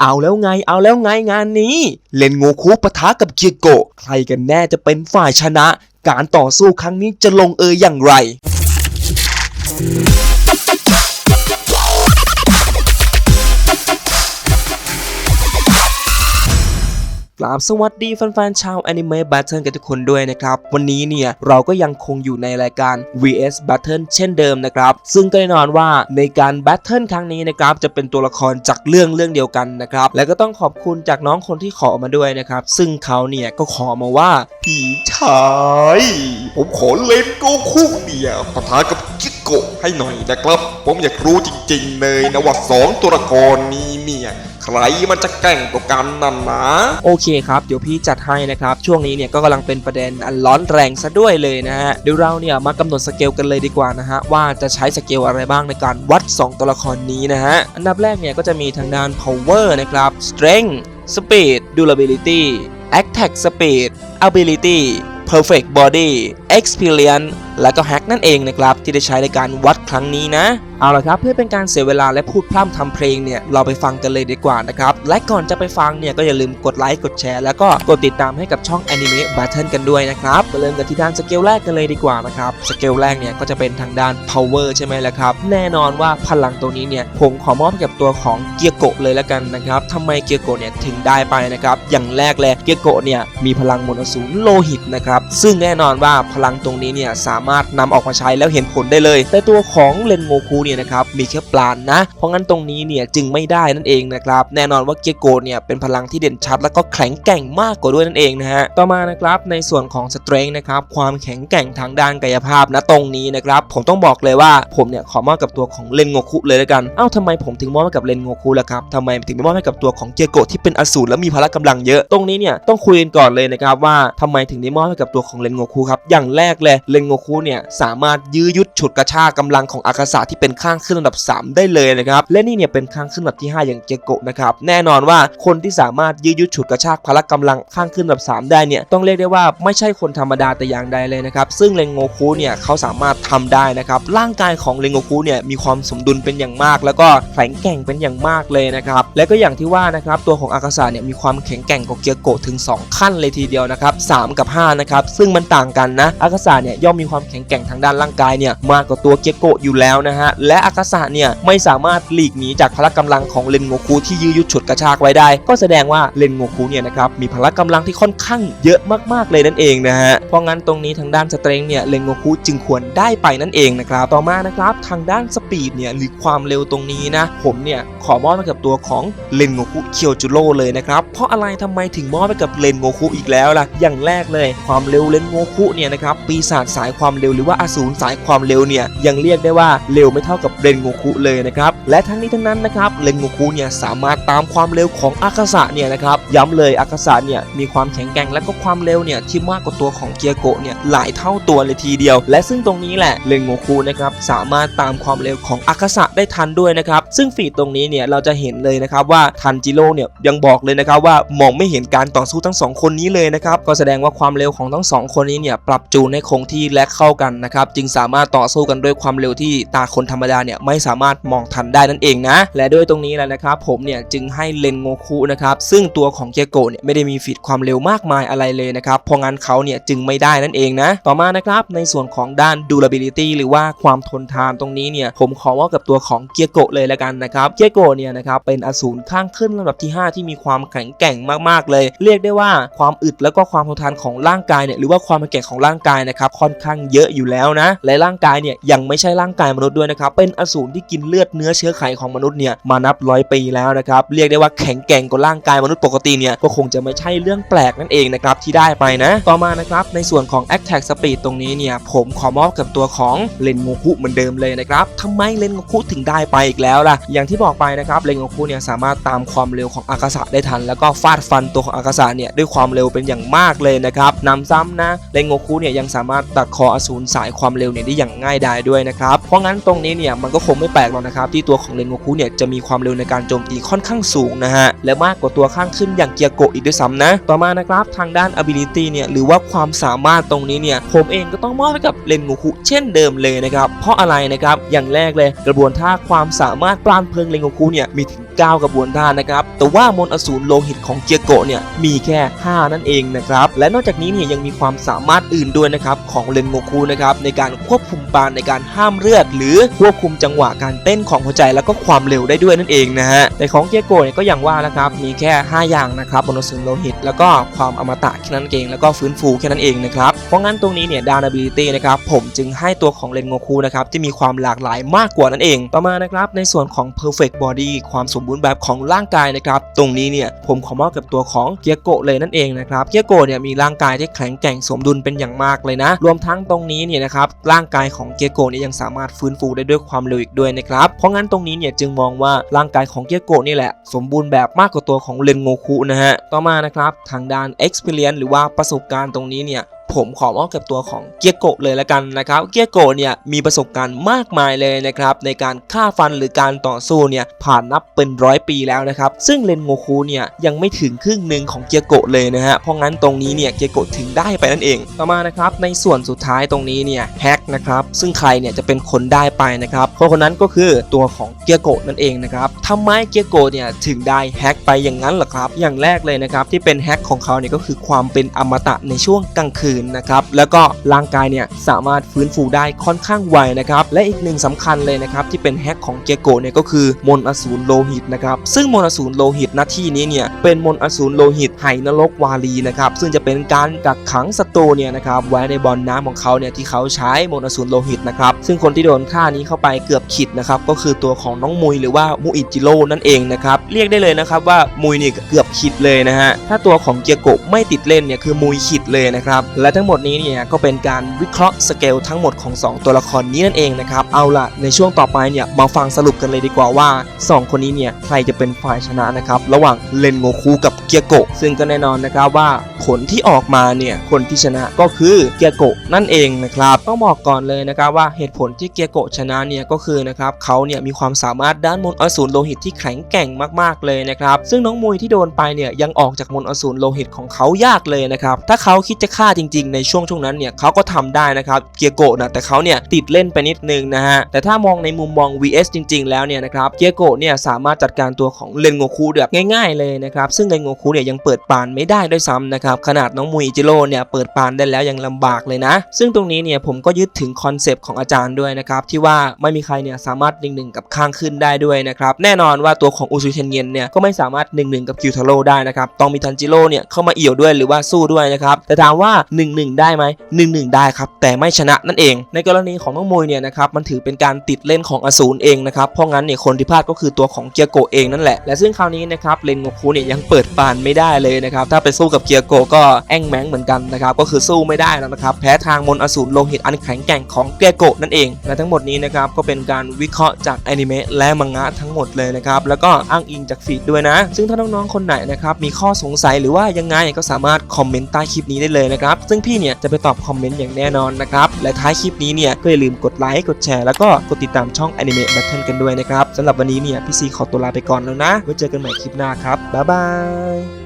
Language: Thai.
เอาแล้วไงเอาแล้วไงงานนี้ เลนโงคุปะทะกับเกียโกะ ใครกันแน่จะเป็นฝ่ายชนะ การต่อสู้ครั้งนี้จะลงเอยอย่างไร กราบสวัสดีแฟนๆชาว Anime Battle กันทุกคนด้วยนะครับ วันนี้เนี่ย เราก็ยังคงอยู่ในรายการ VS Battle เช่นเดิมนะครับ ซึ่งก็แน่นอนว่าในการ Battle ครั้งนี้นะครับ จะเป็นตัวละครจากเรื่องเรื่องเดียวกันนะครับ และก็ต้องขอบคุณจากน้องคนที่ขอมาด้วยนะครับ ซึ่งเขาเนี่ยก็ขอมาว่าพี่ชายผมขอเล่นโกคุเนี่ยปะทะกับกิโกะให้หน่อยนะครับ ผมอยากรู้จริง ๆ เลยนะว่าสองตัวละครนี้เนี่ย ใครมันจะแก่งกว่ากันนั่นนะโอเคครับเดี๋ยวพี่จัดให้นะครับ ช่วงนี้เนี่ยก็กำลังเป็นประเด็นอันร้อนแรงซะด้วยเลยนะฮะเดี๋ยวเราเนี่ยมากำหนดสเกลกันเลยดีกว่านะฮะว่าจะใช้สเกลอะไรบ้างในการวัด 2 ตัวละครนี้นะฮะอันดับแรกเนี่ยก็จะมีทางด้าน power นะครับ strength speed durability attack speed ability perfect body experience และก็ hack นั่นเองนะครับที่ได้ใช้ในการวัดครั้งนี้นะ เอาละครับเพื่อเป็นการเสียเวลาและพูดพร่ำทำเพลงเนี่ยเราไปฟังกันเลยดีกว่านะครับ และก่อนจะไปฟังเนี่ยก็อย่าลืมกดไลค์กดแชร์แล้วก็กดติดตามให้กับช่อง Anime Battle กันด้วยนะครับมาเริ่มกันที่ด้านสเกลแรกกันเลยดีกว่านะครับสเกลแรกเนี่ยก็จะเป็นทางด้าน power ใช่ไหมล่ะครับแน่นอนว่าพลังตัวนี้เนี่ยผมขอมอบกับตัวของเกียโกะเลยละกันนะครับทำไมเกียโกะเนี่ยถึงได้ไปนะครับอย่างแรกเลยเกียโกะเนี่ยมีพลังมนต์อสูรโลหิตนะครับซึ่งแน่นอนว่าพลังตรงนี้เนี่ยสามารถนำออกมาใช้แล้วเห็นผลได้เลย แต่ตัวของเลนโงคูเนี่ยนะครับมีแค่ปราณนะ เพราะงั้นตรงนี้เนี่ยจึงไม่ได้นั่นเองนะครับแน่นอนว่าเกียโกะเนี่ยเป็นพลังที่เด่นชัด แล้วก็แข็งแกร่งมากกว่าด้วยนั่นเองนะฮะต่อมานะครับในส่วนของสเตรน g นะครับความแข็งแกร่งทางด้านกายภาพนะตรงนี้นะครับผมต้องบอกเลยว่าผมเนี่ยขอมอบกับตัวของเลนโงคุเลยแล้วกันเอ้าทำไมผมถึงมอบให้กับเลนโงคุล่ะครับทำไมถึงไม่มอบให้กับตัวของเกียโกะที่เป็นอสูรและมีพละกำลังเยอะ ตรงนี้เนี่ยต้องคุยกันก่อนเลยนะครับว่าทำไมถึงได้มอบให้กับตัวของเลนโงคุครับอย่างแรกเลยเลนโงคุเนี่ยสามารถยื้อยุดฉุดกระชากกำลังของอากาศะที่เป็นข้างขึ้นอันดับ 3 ได้เลยนะครับและนี่เนี่ยเป็นข้างขึ้นอันดับที่ 5 อย่างเกียโกะนะครับแน่นอนว่าคนที่สามารถยื้อยุดฉุดกระชากพละกำลังข้างขึ้นอันดับ 3 ได้เนี่ยต้องเรียกได้ว่าไม่ใช่คนธรรมดาแต่อย่างใดเลยนะครับซึ่งเลนโงคุเนี่ยเขาสามารถทำได้นะครับร่างกายของเลนโงคุเนี่ยมีความสมดุลเป็นอย่างมาก แล้วก็แข็งแกร่งเป็นอย่างมากเลยนะครับและก็อย่างที่ว่านะครับตัวของอากาศะเนี่ยมีความแข็งแกร่งกว่าเกียโกะถึง 2 ขั้นเลยทีเดียวนะครับ3กับ5นะครับซึ่งมันต่างกันนะอากาศะเนี่ยย่อมมีความแข็งแกร่งทางด้านร่างกายเนี่ยมากกว่าตัวเกียโกะอยู่แล้วนะฮะและอากาศะเนี่ยไม่สามารถหลีกหนีจากพละกำลังของเลนโงคุที่ยื้อยุดฉุดกระชากไว้ได้ ก็แสดงว่าเลนโงคุเนี่ยนะครับมีพละกำลังที่ค่อนข้างเยอะมากๆเลยนั่นเองนะฮะเพราะงั้นตรงนี้ทางด้านสเตรงเนี่ยเลนโงคุจึงควรได้ไปนั่นเองนะครับต่อมานะครับทางด้านสปีดเนี่ยหรือความเร็วตรงนี้นะผมเนี่ยขอมอบให้กับตัวของเลนโงคุเคียวจูโร่เลยนะครับเพราะอะไรทำไมถึงมอบให้กับเลนโงคุอีกแล้วล่ะอย่างแรกเลย ความเร็วเลนโงคุเนี่ยนะครับปีศาจสายความความเร็วหรือว่าอสูรสายความเร็วเนี่ยยังเรียกได้ว่าเร็วไม่เท่ากับเลนโงคุเลยนะครับและทั้งนี้ทั้งนั้นนะครับเลนโงคุเนี่ยสามารถตามความเร็วของอากาศะเนี่ยนะครับย้ำเลยอากาศะเนี่ยมีความแข็งแกร่งและก็ความเร็วเนี่ยที่มากกว่าตัวของเกียโกะเนี่ยหลายเท่าตัวเลยทีเดียว และซึ่งตรงนี้แหละเลนโงคุนะครับสามารถตามความเร็วของอากาศะได้ทันด้วยนะครับซึ่งฟีดตรงนี้เนี่ยเราจะเห็นเลยนะครับว่าทันจิโร่เนี่ยยังบอกเลยนะครับว่ามองไม่เห็นการต่อสู้ทั้งสองคนนี้เลยนะครับก็แสดงว่าความเร็วของทั้งสองคนนี้เนี่ยปรับจูนให้คงที่และเข้ากันนะครับจึงสามารถต่อสู้กันด้วยความเร็วที่ตาคนธรรมดาเนี่ยไม่สามารถมองทันได้นั่นเองนะ และด้วยตรงนี้แหละนะครับผมเนี่ยจึงให้เลนโงคุนะครับซึ่งตัวของเกียโกะเนี่ยไม่ได้มีฟีดความเร็วมากมายอะไรเลยนะครับเพราะงั้นเขาเนี่ยจึงไม่ได้นั่นเองนะต่อมานะครับในส่วนของด้าน durability หรือว่าความทนทานตรงนี้เนี่ยผมขอว่ากับตัวของเกียโกะเลยละกันนะครับเกียโกะเนี่ยนะครับเป็นอสูรข้างขึ้นลำดับที่ 5 ที่มีความแข็งแกร่งมากๆเลย เรียกได้ว่าความอึดแล้วก็ความทนทานของร่างกายเนี่ยหรือว่าความแข็งแกร่งของร่างกายนะครับค่อนข้างเยอะอยู่แล้วนะ และร่างกายเนี่ยยังไม่ใช่ร่างกายมนุษย์ด้วยนะครับ เป็นอสูรที่กินเลือดเนื้อเชื้อไขของมนุษย์เนี่ยมานับร้อยปีแล้วนะครับ เรียกได้ว่าแข็งแกร่งกว่าร่างกายมนุษย์ปกติเนี่ยก็คงจะไม่ใช่เรื่องแปลกนั่นเองนะครับที่ได้ไปนะ ต่อมานะครับในส่วนของ Attack Speed ตรงนี้เนี่ยผมขอมอบกับตัวของเลนโงคุเหมือนเดิมเลยนะครับทำไมเลนโงคุถึงได้ไปอีกแล้วล่ะ อย่างที่บอกไปนะครับเลนโงคุเนี่ยสามารถตามความเร็วของอากาศะได้ทัน แล้วก็ฟาดฟันตัวของอากาศะเนี่ยด้วยความเร็วเป็นอย่างมากเลยนะครับนำซ้ำนะเลนโงคุเนี่ยยังสามารถตัดคออสูรสายความเร็วเนี่ยได้อย่างง่ายดายด้วยนะครับ เพราะงั้นตรงนี้เนี่ยมันก็คงไม่แปลกหรอกนะครับที่ตัวของเลนโงคุเนี่ยจะมีความเร็วในการโจมตีค่อนข้างสูงนะฮะและมากกว่าตัวข้างขึ้นอย่างเกียโกะอีกด้วยซ้ำนะ ต่อมานะครับทางด้าน ability เนี่ยหรือว่าความสามารถตรงนี้เนี่ยผมเองก็ต้องมอบให้กับเลนโงคุเช่นเดิมเลยนะครับเพราะอะไรนะครับอย่างแรกเลยกระบวนท่าความสามารถปราณเพลิงเลนโงคุเนี่ยมีถึง 9 กระบวนท่านะครับ แต่ว่ามนอสูรโลหิตของเกียโกะเนี่ยมีแค่ 5 นั่นเองนะครับ และนอกจากนี้เนี่ยยังมีความสามารถอื่นด้วยนะครับของเรนโงคุนะครับในการควบคุมปานในการห้ามเลือด หรือควบคุมจังหวะการเต้นของหัวใจแล้วก็ความเร็วได้ด้วยนั่นเองนะฮะแต่ของเกียโกะเนี่ยก็อย่างว่านะครับมีแค่ 5 อย่างนะครับมนอสูรโลหิต แล้วก็ความอมตะแค่นั้นเองแล้วก็ฟื้นฟูแค่นั้นเองนะครับเพราะงั้นตรงนี้เนี่ยดาน ability นะครับผมจึงให้ตัวของเรนโงคุนะครับที่มีความหลากหลายมากกว่านั่นเองต่อมานะครับในส่วนของ perfect body ความสมบูรณ์แบบของร่างกายนะครับตรงนี้เนี่ยผมขอมอบกับตัวของเกียโกะเลยนั่นเองนะครับเกียโกะเนี่ยมีร่างกายที่แข็งแกร่งสมดุลเป็นอย่างมากเลยนะ รวมทั้งตรงนี้เนี่ยนะครับร่างกายของเกียโกะเนี่ยยังสามารถฟื้นฟูได้ด้วยความเร็วอีกด้วยนะครับเพราะงั้นตรงนี้เนี่ยจึงมองว่าร่างกายของเกียโกะนี่แหละ สมบูรณ์แบบมากกว่าตัวของเรนโงคุนะฮะต่อมานะครับทางด้าน experience หรือว่าประสบการณ์ตรงนี้เนี่ย ผมขอมอบกับตัวของเกียโกะเลยละกันนะครับ เกียโกะเนี่ยมีประสบการณ์มากมายเลยนะครับในการฆ่าฟันหรือการต่อสู้เนี่ยผ่านนับเป็นร้อยปีแล้วนะครับ ซึ่งเรนโงคุเนี่ยยังไม่ถึงครึ่งหนึ่งของเกียโกะเลยนะฮะเพราะงั้นตรงนี้เนี่ยเกียโกะถึงได้ไปนั่นเอง ต่อมานะครับในส่วนสุดท้ายตรงนี้เนี่ยแฮกนะครับซึ่งใครเนี่ยจะเป็นคนได้ไปนะครับคนคนนั้นก็คือตัวของเกียโกะนั่นเองนะครับทำไมเกียโกะเนี่ยถึงได้แฮกไปอย่างนั้นเหรอครับอย่างแรกเลยนะครับที่เป็นแฮกของเขาเนี่ยก็คือความเป็นอมตะในช่วงกลางคืนนะครับแล้วก็ร่างกายเนี่ยสามารถฟื้นฟูได้ค่อนข้างไวนะครับและอีกหนึ่งสำคัญเลยนะครับที่เป็นแฮกของเกียโกะเนี่ยก็คือมนอสูรโลหิตนะครับซึ่งมนอสูรโลหิตหน้าที่นี้เนี่ยเป็นมนอสูรโลหิตไหนรกวาลีนะครับซึ่งจะเป็นการกักขังศัตรูเนี่ยนะครับไว้ในบอลน้ำของเขาเนี่ยที่เขาใช้มนอสูรโลหิตนะครับซึ่งคนที่โดนฆ่านี้เข้าไปเกือบขิดนะครับก็คือตัวของน้องมุยหรือว่ามุอิจิโร่นั่นเองนะครับเรียกได้เลยนะครับว่ามุยเนี่ยเกือบขิดเลยนะฮะถ้าตัวของเกียโกะไม่ติดเล่นเนี่ยคือมุยขิดเลยนะครับและและทั้งหมดนี้เนี่ยก็เป็นการวิเคราะห์สเกลทั้งหมดของ 2 ตัวละครนี้นั่นเองนะครับ เอาล่ะในช่วงต่อไปเนี่ยมาฟังสรุปกันเลยดีกว่าว่า 2 คนนี้เนี่ยใครจะเป็นฝ่ายชนะนะครับ ระหว่างเลนโงคุกับเกียโกะซึ่งก็แน่นอนนะครับว่าผลที่ออกมาเนี่ยคนที่ชนะก็คือเกียโกะนั่นเองนะครับต้องบอกก่อนเลยนะครับว่าเหตุผลที่เกียโกะชนะเนี่ยก็คือนะครับเขาเนี่ยมีความสามารถด้านมนต์อสูรโลหิตที่แข็งแกร่งมาก ๆเลยนะครับซึ่งน้องมุยที่โดนไปเนี่ยยังออกจากมนต์อสูรโลหิตของเขายากเลยนะครับถ้าเขาคิดจะฆ่าจริงๆ ในช่วงช่วงนั้นเนี่ยเขาก็ทำได้นะครับเกียโกะนะแต่เขาเนี่ยติดเล่นไปนิดนึงนะฮะแต่ถ้ามองในมุมมอง vs จริง ๆ แล้วเนี่ยนะครับเกียโกะเนี่ยสามารถจัดการตัวของเลนโงคุแบบง่าย ๆ เลยนะครับซึ่งเลนโงคุเนี่ยยังเปิดปานไม่ได้ด้วยซ้ำนะครับขนาดน้องมุยจิโร่เนี่ยเปิดปานได้แล้วยังลำบากเลยนะ ซึ่งตรงนี้เนี่ยผมก็ยึดถึงคอนเซปต์ของอาจารย์ด้วยนะครับที่ว่าไม่มีใครเนี่ยสามารถหนึ่งหนึ่งกับข้างขึ้นได้ด้วยนะครับแน่นอนว่าตัวของอุซุเชนเงียนเนี่ยก็ไม่สามารถหนึ่งหนึ่งกับคิวทาโร่ได้นะครับต้องมีทันจิโร่เนี่ยเข้ามาเอี่ยวด้วยหรือว่าสู้ด้วยนะครับแต่ถามว่า1นหนึ่งได้ไหมหนึ่งหนึ่งได้ครับ แต่ไม่ชนะนั่นเอง ในกรณีของน้องมุยเนี่ยนะครับมันถือเป็นการติดเล่นของอสูรเองนะครับเพราะงั้นเนี่ยคนที่พลาดก็คือตัวของเกียโกเองนั่นแหละและซึ่งคราวนี้นะครับเลนโงคุเนี่ยยังเปิดปานไม่ได้เลยนะครับถ้าไปสู้กับเกียโกก็แอ่งแมงเหมือนกันนะครับก็คือสู้ไม่ได้แล้วนะครับแพ้ทางมนอสูรโลหิตอันแข็งแกร่งของเกียโกนั่นเอง และทั้งหมดนี้นะครับก็เป็นการวิเคราะห์จากอนิเมะและมังงะทั้งหมดเลยนะครับแล้วก็อ้างอิงจากฟีดด้วยนะ ซึ่งถ้าน้องๆคนไหนนะครับมีข้อสงสัยหรือว่ายังไงก็สามารถคอมเมนต์ใต้คลิปนี้ได้เลยนะครับซึ่งพี่เนี่ยจะไปตอบคอมเมนต์อย่างแน่นอนนะครับและท้ายคลิปนี้เนี่ยก็อย่าลืมกดไลค์กดแชร์แล้วก็กดติดตามช่อง Anime Battle กันด้วยนะครับสำหรับวันนี้เนี่ยพี่ซีขอตัวลาไปก่อนแล้วนะไว้เจอกันใหม่คลิปหน้าครับบ๊ายบาย